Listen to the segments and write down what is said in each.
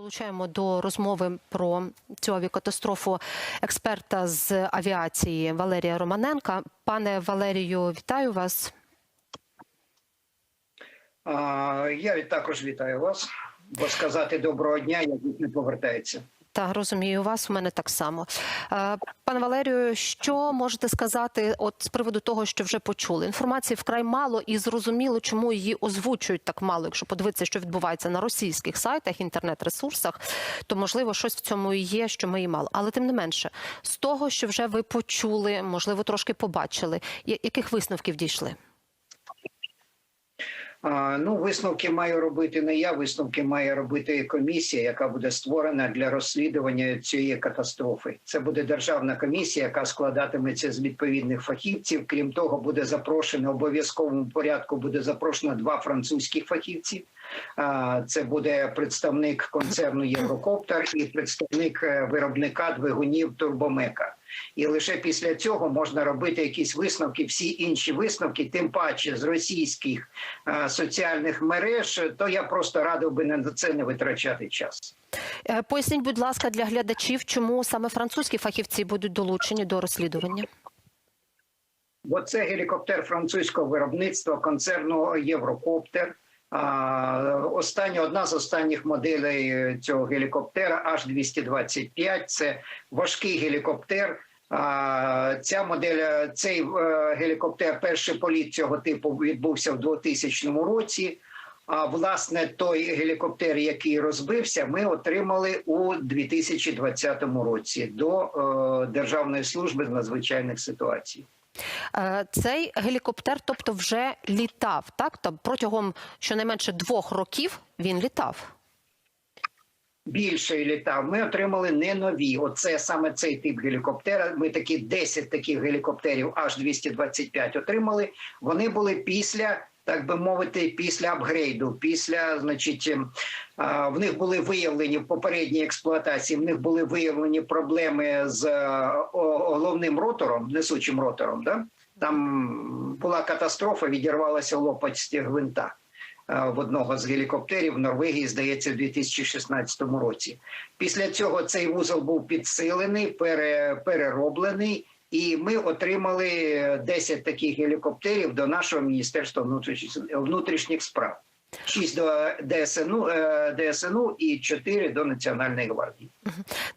Долучаємо до розмови про цю авіакатастрофу експерта з авіації Валерія Романенка. Пане Валерію, вітаю вас. Я також вітаю вас. Бо сказати доброго дня, як не повертається. Та розумію вас. У мене так само. Е, Пане Валерію, що можете сказати от з приводу того, що вже почули? Інформації вкрай мало і зрозуміло, чому її озвучують так мало. Якщо подивитися, що відбувається на російських сайтах, інтернет-ресурсах, то можливо щось в цьому і є, що ми і мало. Але тим не менше, з того, що вже ви почули, можливо, трошки побачили, яких висновків дійшли? Ну, висновки маю робити не я. Висновки має робити комісія, яка буде створена для розслідування цієї катастрофи. Це буде державна комісія, яка складатиметься з відповідних фахівців. Крім того, буде запрошено обов'язковому порядку. Буде запрошено два французьких фахівці. Це буде представник концерну Єврокоптер і представник е, виробника двигунів Турбомека. І лише після цього можна робити якісь висновки. Всі інші висновки, тим паче з російських е, соціальних мереж, то я просто радив би на це не витрачати час. Е, Поясніть, будь ласка, для глядачів, чому саме французькі фахівці будуть долучені до розслідування? Бо це гелікоптер французького виробництва концерну Єврокоптер. Остання одна з останніх моделей е, цього гелікоптера H225. Це важкий гелікоптер. А, ця модель, е, цей е, гелікоптер, перший політ цього типу відбувся в 2000 році. А власне той гелікоптер, який розбився, ми отримали у 2020 році до Державної служби з надзвичайних ситуацій. Е, Цей гелікоптер, тобто, вже літав, так? Тобто протягом щонайменше двох років він літав. більше літав. Ми отримали не нові. Оце саме цей тип гелікоптера. Ми такі 10 таких гелікоптерів, аж 225 отримали. Вони були після. Так би мовити, після апгрейду, після, значить, ем, в них були виявлені в попередній експлуатації. В них були виявлені проблеми з е, головним ротором, несучим ротором. Да? Там була катастрофа, відірвалася лопасть гвинта е, в одного з гелікоптерів в Норвегії, здається, в 2016 році. Після цього цей вузол був підсилений, пере, перероблений, і ми отримали 10 таких гелікоптерів до нашого міністерства внутрішніх справ. 6 до ДСНУ, е, ДСНУ і 4 до Національної гвардії.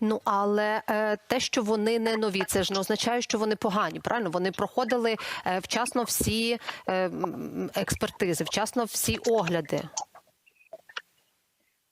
Ну але е, те, що вони не нові, це ж не означає, що вони погані. Правильно, вони проходили е, вчасно всі експертизи, вчасно всі огляди.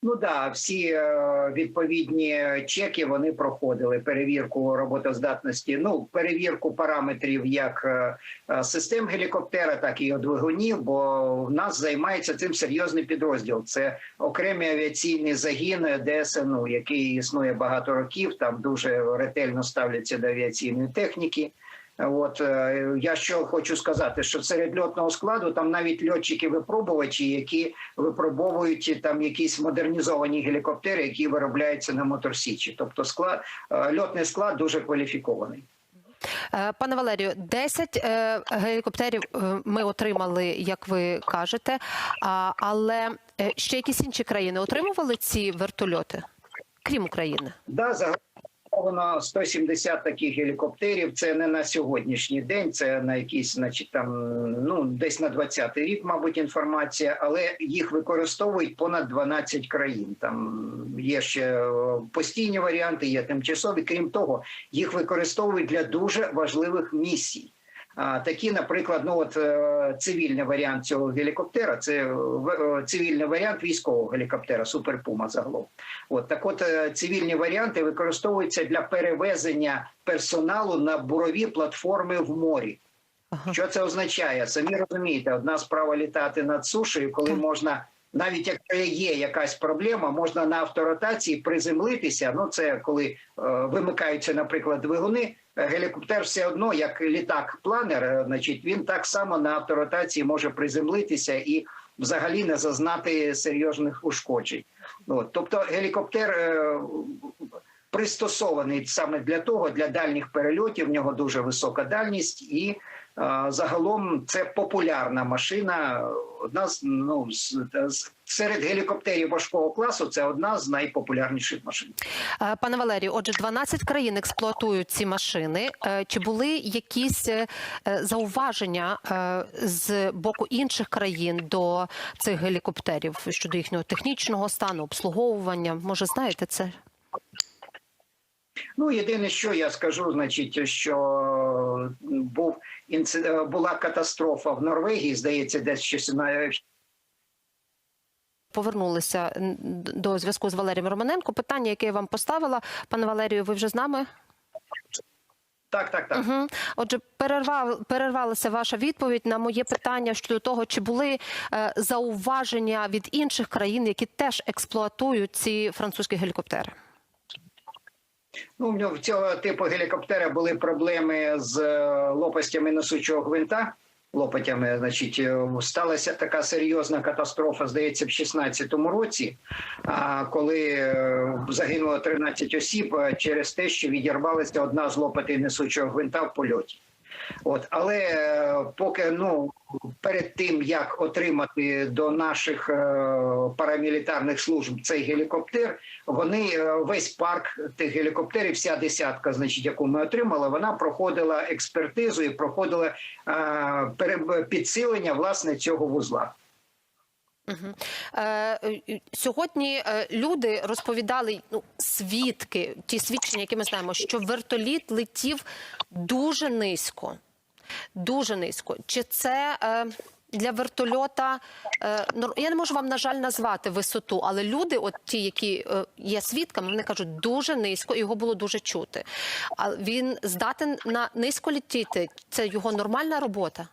Ну да, всі е, відповідні чеки вони проходили перевірку роботоздатності. Ну перевірку параметрів як е, е, систем гелікоптера, так і його двигунів. Бо в нас займається цим серйозний підрозділ. Це окремий авіаційний загін ДСНУ, який існує багато років. Там дуже ретельно ставляться до авіаційної техніки. От е, я що хочу сказати, що серед льотного складу там навіть льотчики-випробувачі, які випробовують там якісь модернізовані гелікоптери, які виробляються на моторсічі. Тобто склад е, льотний склад дуже кваліфікований. Е, Пане Валерію, 10 е, гелікоптерів ми отримали, як ви кажете. Але ще якісь інші країни отримували ці вертольоти, крім України. Да, заготовлено 170 таких гелікоптерів. Це не на сьогоднішній день, це на якийсь, значить, там ну десь на 20-й рік, мабуть, інформація, але їх використовують понад 12 країн. Там є ще е, постійні варіанти, є тимчасові. Крім того, їх використовують для дуже важливих місій. А, Такі, наприклад, ну от е, цивільний варіант цього гелікоптера, це е, е, цивільний варіант військового гелікоптера Супер Пума загалом. От так, от цивільні варіанти використовуються для перевезення персоналу на бурові платформи в морі. Що це означає? Самі розумієте, одна справа літати над сушею, коли можна. Навіть якщо є якась проблема, можна на авторотації приземлитися. Ну це коли е, вимикаються, наприклад, двигуни. е, Гелікоптер все одно, як літак-планер, е, значить, він так само на авторотації може приземлитися і взагалі не зазнати серйозних ушкоджень. От, тобто гелікоптер е, пристосований саме для того, для дальніх перельотів. В нього дуже висока дальність, і е, загалом це популярна машина. Одна з ну з, серед гелікоптерів важкого класу. Це одна з найпопулярніших машин. Е, Пане Валерію, отже, 12 країн експлуатують ці машини. Е, Чи були якісь е, зауваження з боку інших країн до цих гелікоптерів щодо їхнього технічного стану, обслуговування? Може, знаєте це? Ну, єдине, що я скажу, значить, що був інцид... була катастрофа в Норвегії, здається, десь ще Повернулися до зв'язку з Валерієм Романенко. Питання, яке я вам поставила, пане Валерію, ви вже з нами? так, так, так. Угу. Отже, перервав, перервалася ваша відповідь на моє питання щодо того, чи були е, зауваження від інших країн, які теж експлуатують ці французькі гелікоптери. Ну, в цього типу гелікоптера були проблеми з е, лопастями несучого гвинта. Лопатями, значить, е, сталася така серйозна катастрофа, здається, в 16-му році, коли е, загинуло 13 осіб через те, що відірвалася одна з лопатей несучого гвинта в польоті. От, але е, поки ну перед тим як отримати до наших е, парамілітарних служб цей гелікоптер, вони е, весь парк тих гелікоптерів, вся десятка, значить, яку ми отримали, вона проходила експертизу і проходила підсилення власне цього вузла. Е, е, сьогодні е, люди розповідали, ну, свідки, ті свідчення, які ми знаємо, що вертоліт летів дуже низько. Дуже низько. Чи це для вертольота? Е, я не можу вам, на жаль, назвати висоту, але люди, от ті, які є свідками, вони кажуть, дуже низько, його було дуже чути. А він здатен на низько летіти. Це його нормальна робота.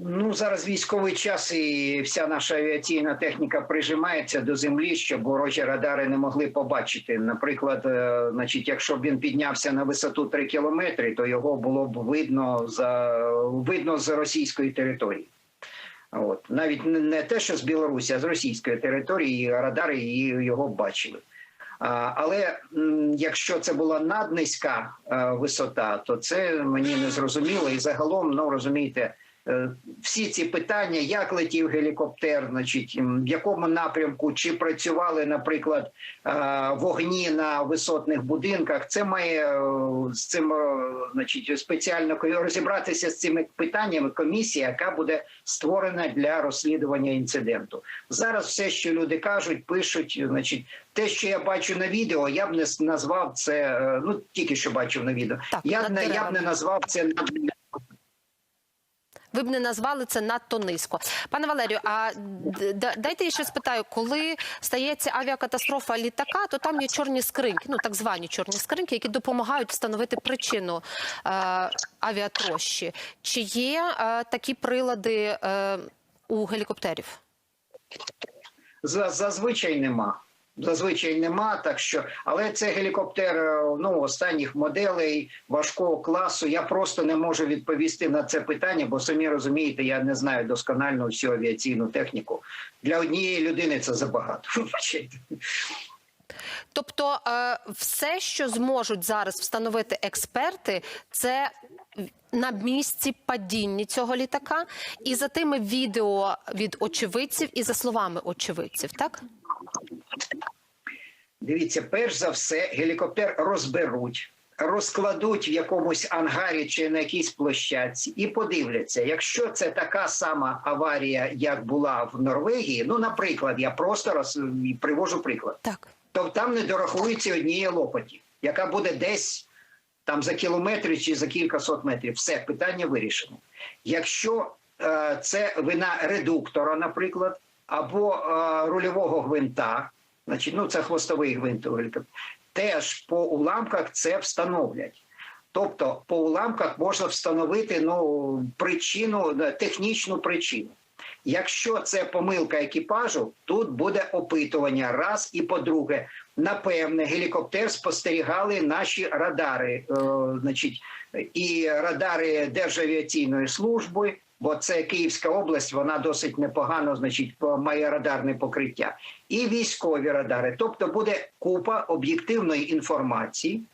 Ну зараз військовий час, і вся наша авіаційна техніка прижимається до землі, щоб ворожі радари не могли побачити. Наприклад, е, значить, якщо б він піднявся на висоту 3 кілометри, то його було б видно за видно з російської території. От навіть не- те, що з Білорусі, а з російської території радари її його бачили. Але якщо це була наднизька е, висота, то це мені не зрозуміло. І загалом, ну розумієте, всі ці питання, як летів гелікоптер, значить, в якому напрямку, чи працювали, наприклад, е, вогні на висотних будинках, це має е, з цим е, значить, спеціально розібратися з цими питаннями комісія, яка буде створена для розслідування інциденту. Зараз все, що люди кажуть, пишуть, значить, те, що я бачу на відео, я б не назвав це. е, Ну тільки що бачив на відео. Так, я б не я б не назвав це Ви б не назвали це надто низько. Пане Валерію, а дайте я ще спитаю, коли стається авіакатастрофа літака, то там є чорні скриньки, ну так звані чорні скриньки, які допомагають встановити причину е, авіатрощі. Чи є е, такі прилади е, у гелікоптерів? Зазвичай нема. Зазвичай нема, так що, але це гелікоптер е, ну останніх моделей важкого класу. Я просто не можу відповісти на це питання, бо самі розумієте, я не знаю досконально всю авіаційну техніку. Для однієї людини це забагато. Тобто, е, все, що зможуть зараз встановити експерти, це на місці падіння цього літака, і за тими відео від очевидців, і за словами очевидців, так? Дивіться, перш за все, гелікоптер розберуть, розкладуть в якомусь ангарі чи на якійсь площадці і подивляться, якщо це така сама аварія, як була в Норвегії. Ну, наприклад, я просто роз... привожу приклад. Так. то там не дорахується однієї лопаті, яка буде десь там за кілометри чи за кілька сот метрів. Все питання вирішено. Якщо е, це вина редуктора, наприклад, або е, рульового гвинта, значить, ну це хвостовий гвинт, теж по уламках це встановлять. Тобто по уламках можна встановити ну, причину, е, технічну причину. Якщо це помилка екіпажу, тут буде опитування. Раз і по-друге, напевне, гелікоптер спостерігали наші радари, е, значить, і радари Державіаційної служби, бо це Київська область, вона досить непогано, значить, має радарне покриття, і військові радари. Тобто буде купа об'єктивної інформації.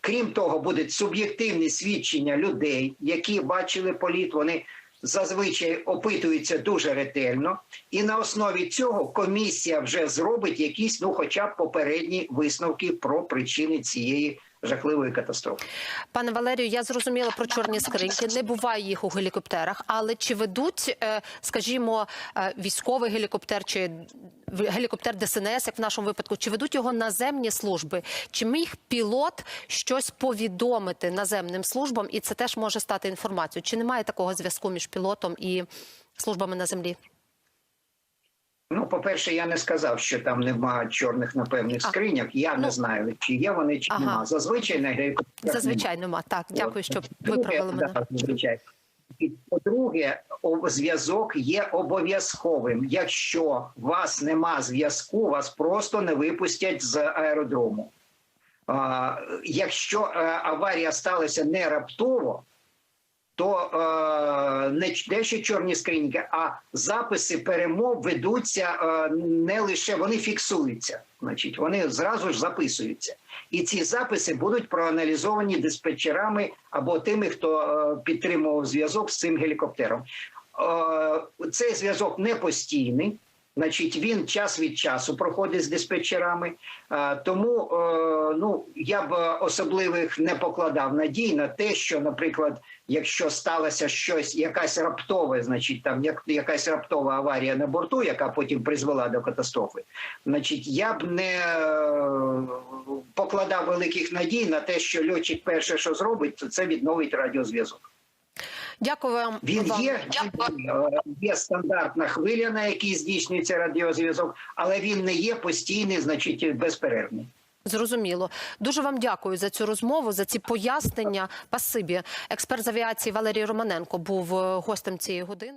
Крім того, будуть суб'єктивні свідчення людей, які бачили політ. Вони зазвичай опитуються дуже ретельно, і на основі цього комісія вже зробить якісь, ну, хоча б попередні висновки про причини цієї жахливої катастрофи. Пане Валерію, я зрозуміла про чорні скриньки. Не буває їх у гелікоптерах, але чи ведуть, е, скажімо, е, військовий гелікоптер чи гелікоптер ДСНС, як в нашому випадку, чи ведуть його наземні служби? Чи міг пілот щось повідомити наземним службам, і це теж може стати інформацією? Чи немає такого зв'язку між пілотом і службами на землі? Ну, по-перше, я не сказав, що там немає чорних напевних А, скриньок. Я ну, не знаю, чи є вони, чи ага. нема. Зазвичай на гелікоптерах Зазвичай нема. Так, дякую, що виправили мене. да, зазвичай. І по-друге, зв'язок є обов'язковим. Якщо у вас нема зв'язку, вас просто не випустять з аеродрому. А, якщо е, аварія сталася не раптово, то е, не те, що чорні скриньки, а записи перемов ведуться е, не лише вони фіксуються, значить, вони зразу ж записуються. І ці записи будуть проаналізовані диспетчерами або тими, хто е, підтримував зв'язок з цим гелікоптером. Е, цей зв'язок не постійний. Значить, він час від часу проходить з диспетчерами, Е, тому е, ну я б особливих не покладав надій на те, що, наприклад, якщо сталося щось, якась раптове, значить там як якась раптова аварія на борту, яка потім призвела до катастрофи, значить, я б не е, покладав великих надій на те, що льотчик перше, що зробить, то це відновить радіозв'язок. Дякую вам. Він вам. є, е, є стандартна хвиля, на якій здійснюється радіозв'язок, але він не є постійний, значить безперервний. Зрозуміло. Дуже вам дякую за цю розмову, за ці пояснення. Пасибі. Експерт з авіації Валерій Романенко був е, гостем цієї години.